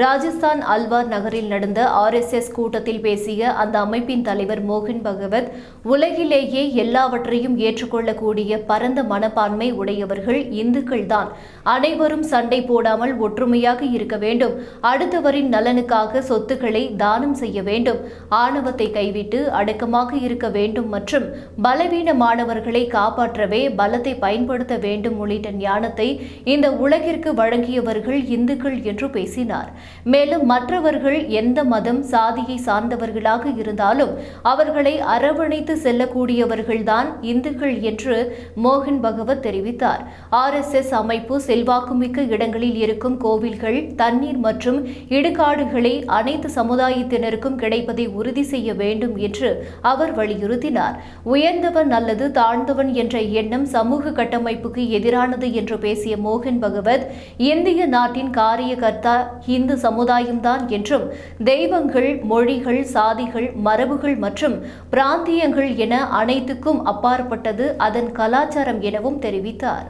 ராஜஸ்தான் அல்வார் நகரில் நடந்த ஆர்எஸ்எஸ் கூட்டத்தில் பேசிய அந்த அமைப்பின் தலைவர் மோகன் பகவத் உலகிலேயே எல்லாவற்றையும் ஏற்றுக்கொள்ளக்கூடிய பரந்த மனப்பான்மை உடையவர்கள் இந்துக்கள்தான் அனைவரும் சண்டை போடாமல் ஒற்றுமையாக இருக்க வேண்டும். அடுத்தவரின் நலனுக்காக சொத்துக்களை தானம் செய்ய வேண்டும். ஆணவத்தை கைவிட்டு அடக்கமாக இருக்க வேண்டும் மற்றும் பலவீனமானவர்களை காப்பாற்றவே பலத்தை பயன்படுத்த வேண்டும் உள்ளிட்ட ஞானத்தை இந்த உலகிற்கு வழங்கியவர்கள் இந்துக்கள் என்று பேசினார். மேலும் மற்றவர்கள் எந்த மதம் சாதியை சார்ந்தவர்களாக இருந்தாலும் அவர்களை அரவணைத்து செல்லக்கூடியவர்கள்தான் இந்துக்கள் என்று மோகன் பகவத் தெரிவித்தார். ஆர்எஸ்எஸ் அமைப்பு செல்வாக்குமிக்க இடங்களில் இருக்கும் கோவில்கள் தண்ணீர் மற்றும் இடுகாடுகளை அனைத்து சமுதாயத்தினருக்கும் கிடைப்பதை உறுதி செய்ய வேண்டும் என்று அவர் வலியுறுத்தினார். உயர்ந்தவன் அல்லது தாழ்ந்தவன் என்ற எண்ணம் சமூக கட்டமைப்புக்கு எதிரானது என்று பேசிய மோகன் பகவத் இந்திய நாட்டின் காரியகர்த்தா இந்து சமுதாயம்தான் என்றும் தெய்வங்கள் மொழிகள் சாதிகள் மரபுகள் மற்றும் பிராந்தியங்கள் என அனைத்துக்கும் அப்பாற்பட்டது அதன் கலாச்சாரம் எனவும் தெரிவித்தார்.